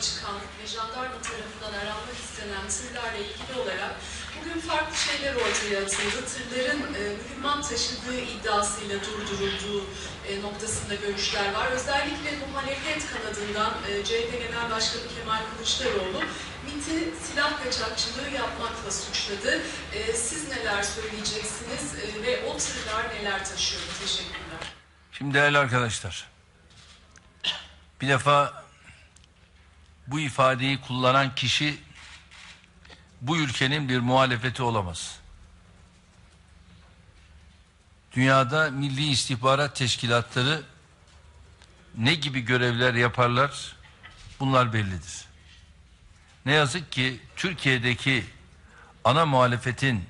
çıkan ve jandarma tarafından aranmak istenen tırlarla ilgili olarak bugün farklı şeyler ortaya atıldı. Tırların e, mühimmat taşıdığı iddiasıyla durdurulduğu e, noktasında görüşler var. Özellikle muhalefet kanadından e, CHP Genel Başkanı Kemal Kılıçdaroğlu MIT'i silah kaçakçılığı yapmakla suçladı. E, siz neler söyleyeceksiniz e, ve o tırlar neler taşıyor? Teşekkürler. Şimdi değerli arkadaşlar, bir defa bu ifadeyi kullanan kişi bu ülkenin bir muhalefeti olamaz. Dünyada milli istihbarat teşkilatları ne gibi görevler yaparlar bunlar bellidir. Ne yazık ki Türkiye'deki ana muhalefetin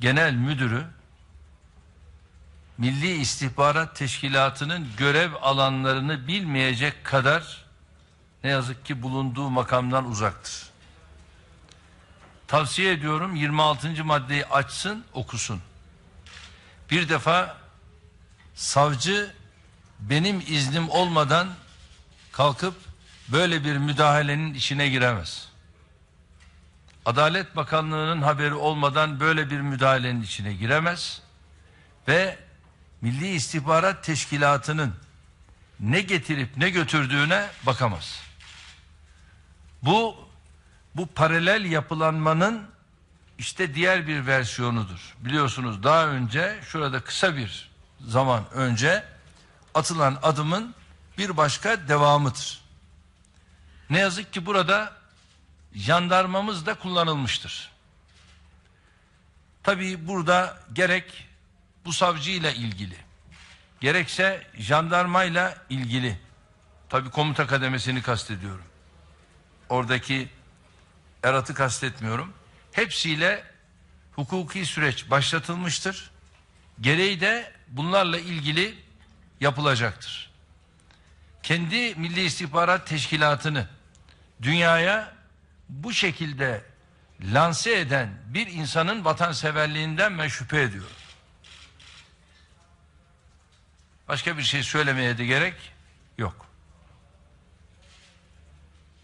genel müdürü Milli İstihbarat Teşkilatı'nın görev alanlarını bilmeyecek kadar ne yazık ki bulunduğu makamdan uzaktır. Tavsiye ediyorum 26. maddeyi açsın, okusun. Bir defa savcı benim iznim olmadan kalkıp böyle bir müdahalenin içine giremez. Adalet Bakanlığı'nın haberi olmadan böyle bir müdahalenin içine giremez ve Milli İstihbarat Teşkilatı'nın ne getirip ne götürdüğüne bakamaz. Bu bu paralel yapılanmanın işte diğer bir versiyonudur. Biliyorsunuz daha önce şurada kısa bir zaman önce atılan adımın bir başka devamıdır. Ne yazık ki burada jandarmamız da kullanılmıştır. Tabii burada gerek bu savcıyla ilgili gerekse jandarmayla ilgili tabii komuta kademesini kastediyorum. Oradaki eratı kastetmiyorum. Hepsiyle hukuki süreç başlatılmıştır. Gereği de bunlarla ilgili yapılacaktır. Kendi Milli İstihbarat Teşkilatı'nı dünyaya bu şekilde lanse eden bir insanın vatanseverliğinden ben şüphe ediyorum. Başka bir şey söylemeye de gerek yok.